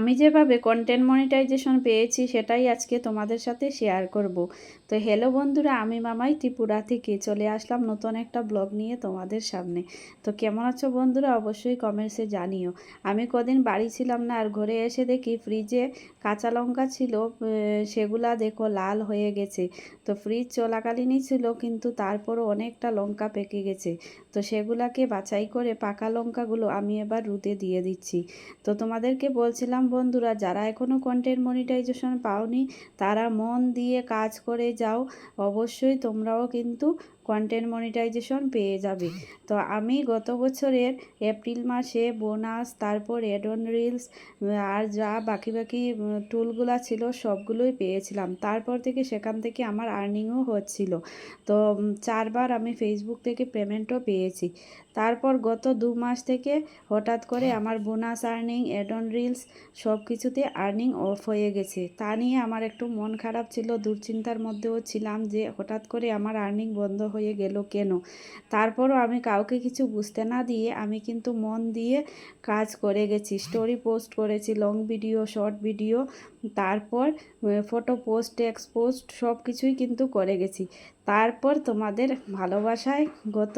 আমি যেভাবে content monetization পেয়েছি, সেটাই আজকে তোমাদের সাথে শেয়ার করব। তো হ্যালো বন্ধুরা, আমি মামাই ত্রিপুরা থেকে। চলে আসলাম নতুন একটা ব্লগ নিয়ে তোমাদের সামনে। তো কেমন আছো বন্ধুরা? অবশ্যই কমেন্টসে জানিও। আমি কদিন বাড়ি ছিলাম না, আর ঘরে এসে দেখি ফ্রিজে কাঁচা লঙ্কা ছিল সেগুলা দেখো লাল হয়ে গেছে। তো ফ্রিজ চলাকালীনই ছিল, কিন্তু তারপরও অনেকটা লঙ্কা পেকে গেছে। তো সেগুলাকে বাছাই করে পাকা লঙ্কাগুলো আমি এবার রুদে দিয়ে দিচ্ছি। তো তোমাদেরকে বলছিলাম বন্ধুরা, যারা এখনও কন্টেন্ট মনিটাইজেশন পাওনি, তারা মন দিয়ে কাজ করে যাও। অবশ্যই তোমরাও কিন্তু কন্টেন্ট মনিটাইজেশন পেয়ে যাবে। তো আমি গত বছরের এপ্রিল মাসে বোনাস তারপর এডন রিলস আর যা বাকি বাকি টুলগুলো ছিল সবগুলোই পেয়েছিলাম। তারপর থেকে সেখান থেকে আমার আর্নিংও হচ্ছিল। তো চারবার আমি ফেসবুক থেকে পেমেন্টও পেয়েছি। তারপর গত দু মাস থেকে হঠাৎ করে আমার বোনাস আর্নিং অ্যাডন রিলস সব কিছুতে আর্নিং অফ হয়ে গেছে। তা নিয়ে আমার একটু মন খারাপ ছিল, দুশ্চিন্তার মধ্যেও ছিলাম যে হঠাৎ করে আমার আর্নিং বন্ধ হয়ে গেল কেন? তারপরও আমি কাউকে কিছু বুঝতে না দিয়ে আমি কিন্তু মন দিয়ে কাজ করে গেছি। স্টোরি পোস্ট করেছি লং ভিডিও শর্ট ভিডিও তারপর ফটো পোস্ট টেক্সট পোস্ট সব কিছুই কিন্তু করে গেছি। তারপর তোমাদের ভালোবাসায় গত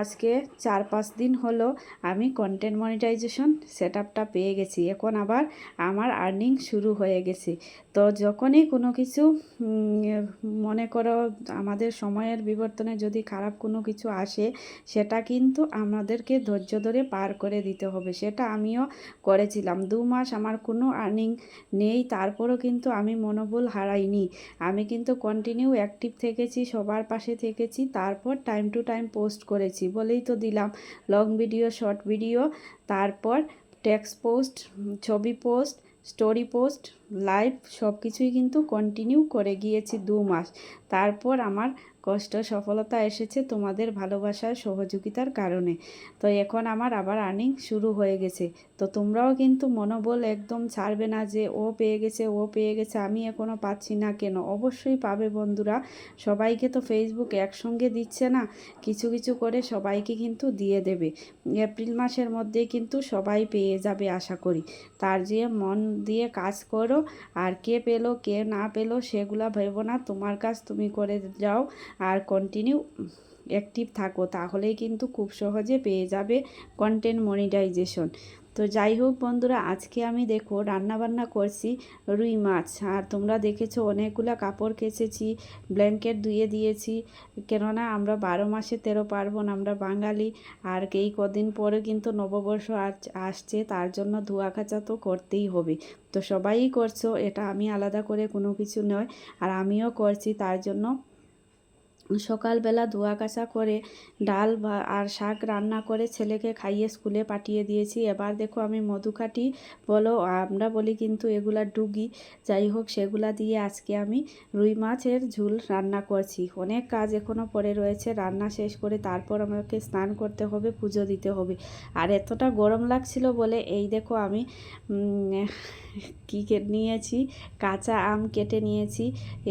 আজকে চার পাঁচ দিন হলো আমি কন্টেন্ট মনিটাইজেশন সেট পেয়ে গেছি। এখন আবার আমার আর্নিং শুরু হয়ে গেছে। তো যখনই কোনো কিছু মনে করো আমাদের সময়ের বিবর্তনে যদি খারাপ কোনো কিছু আসে, সেটা কিন্তু আমাদেরকে ধৈর্য ধরে পার করে দিতে হবে। সেটা আমিও করেছিলাম। দু মাস আমার কোনো আর্নিং নেই, তারপরও কিন্তু আমি মনোবল হারাইনি। আমি কিন্তু কন্টিনিউ অ্যাক্টিভ থেকেছি, সবার পাশে থেকেছি, তারপর টাইম টু টাইম পোস্ট করেছি বলেই তো দিলাম। লং ভিডিও শর্ট ভিডিও তারপর টেক্সট পোস্ট ছবি পোস্ট স্টোরি পোস্ট লাইভ সব কিছুই কিন্তু কন্টিনিউ করে গিয়েছি দু মাস। তারপর আমার কষ্ট, সফলতা এসেছে তোমাদের ভালোবাসার সহযোগিতার কারণে। তো এখন আমার আবার আর্নিং শুরু হয়ে গেছে। তো তোমরাও কিন্তু মনোবল একদম ছাড়বে না যে ও পেয়ে গেছে, ও পেয়ে গেছে, আমি এখনও পাচ্ছি না কেন? অবশ্যই পাবে বন্ধুরা। সবাইকে তো ফেসবুক একসঙ্গে দিচ্ছে না, কিছু কিছু করে সবাইকে কিন্তু দিয়ে দেবে। এপ্রিল মাসের মধ্যে কিন্তু সবাই পেয়ে যাবে আশা করি। তার যে মন দিয়ে কাজ করো আর কে পেল, কে না পেল, সেগুলা ভেবো না। তোমার কাজ তুমি করে যাও আর কন্টিনিউ অ্যাক্টিভ থাকো। তাহলেই কিন্তু খুব সহজে পেয়ে যাবে কন্টেন্ট মনিটাইজেশন তো যাই হোক বন্ধুরা, আজকে আমি দেখো রান্না বান্না করছি রুই মাছ। আর তোমরা দেখেছ অনেকগুলো কাপড় কেচেছি ব্ল্যাঙ্কেট ধুয়ে দিয়েছি। কেননা আমরা বারো মাসে তেরো পার্বণ, আমরা বাঙালি। আর এই কদিন পরে কিন্তু নববর্ষ আসছে, তার জন্য ধোয়া কাচা তো করতেই হবে। তো সবাই করছ, এটা আমি আলাদা করে কোনো কিছু নয়। আর আমিও করছি, তার জন্য সকালবেলা ধোয়া কাচা করে ডাল আর শাক রান্না করে ছেলেকে খাইয়ে স্কুলে পাঠিয়ে দিয়েছি। এবার দেখো আমি মধুকাঠি বলো আমরা বলি কিন্তু এগুলা ডুগি। যাই হোক, সেগুলা দিয়ে আজকে আমি রুই মাছের ঝুল রান্না করছি। অনেক কাজ এখনও পড়ে রয়েছে, রান্না শেষ করে তারপর আমাকে স্নান করতে হবে, পুজো দিতে হবে। আর এতটা গরম লাগছিল বলে এই দেখো আমি কী নিয়েছি, কাঁচা আম কেটে নিয়েছি।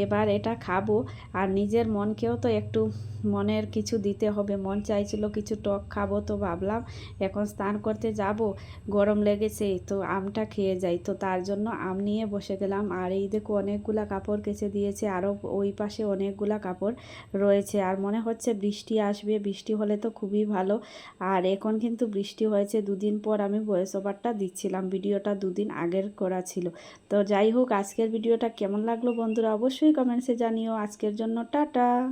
এবার এটা খাব, আর নিজের মনকেও তো একটু মনের কিছু দিতে হবে। মন চাইছিল কিছু টক খাব তো ভাবলাম এখন স্নান করতে যাব। গরম লেগেছে তো আমটা খেয়ে যাই। তো তার জন্য আম নিয়ে বসে গেলাম। আর এই দেখো অনেকগুলা কাপড় কেচে দিয়েছে। আরও ওই পাশে অনেকগুলা কাপড় রয়েছে। আর মনে হচ্ছে বৃষ্টি আসবে। বৃষ্টি হলে তো খুবই ভালো। আর এখন কিন্তু বৃষ্টি হয়েছে। দুদিন পর আমি ভয়েস ওভারটা দিচ্ছিলাম। ভিডিওটা দুদিন আগের করা ছিল। তো যাই হোক, আজকের ভিডিওটা কেমন লাগল বন্ধুরা? অবশ্যই কমেন্টসে জানিও। আজকের জন্য টাটা।